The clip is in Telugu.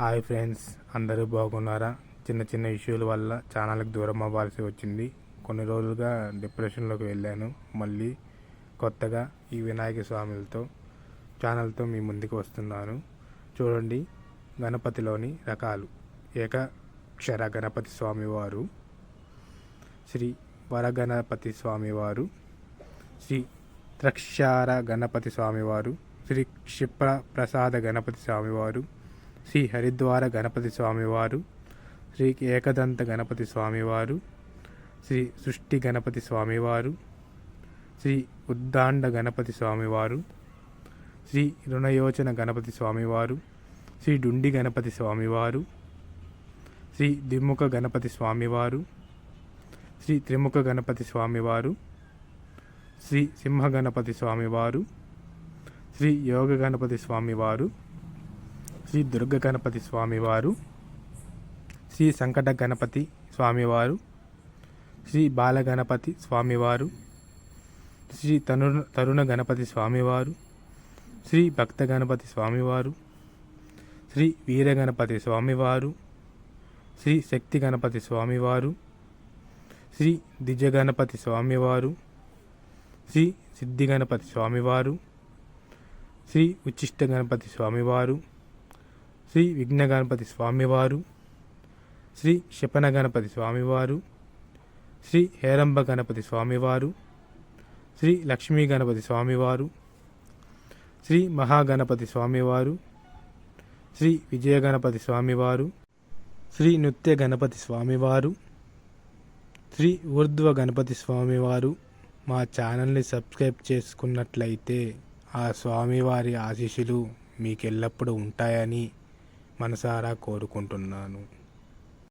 హాయ్ ఫ్రెండ్స్ అందరూ బాగున్నారా? చిన్న చిన్న ఇష్యూల వల్ల ఛానల్కి దూరం అవ్వాల్సి వచ్చింది. కొన్ని రోజులుగా డిప్రెషన్లోకి వెళ్ళాను. మళ్ళీ కొత్తగా ఈ వినాయక స్వాములతో ఛానల్తో మీ ముందుకు వస్తున్నాను. చూడండి గణపతిలోని రకాలు. ఏకక్షర గణపతి స్వామివారు శ్రీ వరగణపతి స్వామివారు శ్రీ త్రక్షార గణపతి స్వామివారు శ్రీ క్షిప్ర ప్రసాద గణపతి స్వామివారు శ్రీ హరిద్వార గణపతి స్వామివారు శ్రీ ఏకదంత గణపతి స్వామివారు శ్రీ సృష్టి గణపతి స్వామివారు శ్రీ ఉద్దాండ గణపతి స్వామివారు శ్రీ రుణయోచన గణపతి స్వామివారు శ్రీ డుండి గణపతి స్వామివారు శ్రీ దిముఖ గణపతి స్వామివారు శ్రీ త్రిముఖ గణపతి స్వామివారు శ్రీ సింహ గణపతి స్వామివారు శ్రీ యోగ గణపతి స్వామివారు శ్రీ దుర్గ గణపతి స్వామివారు శ్రీ సంకట గణపతి స్వామివారు శ్రీ బాలగణపతి స్వామివారు శ్రీ తను తరుణ గణపతి స్వామివారు శ్రీ భక్త గణపతి స్వామివారు శ్రీ వీరగణపతి స్వామివారు శ్రీ శక్తి గణపతి స్వామివారు శ్రీ దిజ గణపతి స్వామివారు శ్రీ సిద్ధి గణపతి స్వామివారు శ్రీ ఉచ్చిష్ట గణపతి స్వామివారు శ్రీ విఘ్న గణపతి స్వామివారు శ్రీ క్షిపణ గణపతి స్వామివారు శ్రీ హేరంబ గణపతి స్వామివారు శ్రీ లక్ష్మీ గణపతి స్వామివారు శ్రీ మహాగణపతి స్వామివారు శ్రీ విజయ గణపతి స్వామివారు శ్రీ నృత్య గణపతి స్వామివారు శ్రీ ఊర్ధ్వ గణపతి స్వామివారు మా ఛానల్ని సబ్స్క్రైబ్ చేసుకున్నట్లయితే ఆ స్వామివారి ఆశీస్సులు మీకు ఎల్లప్పుడూ ఉంటాయని మనసారా కోరుకుంటున్నాను.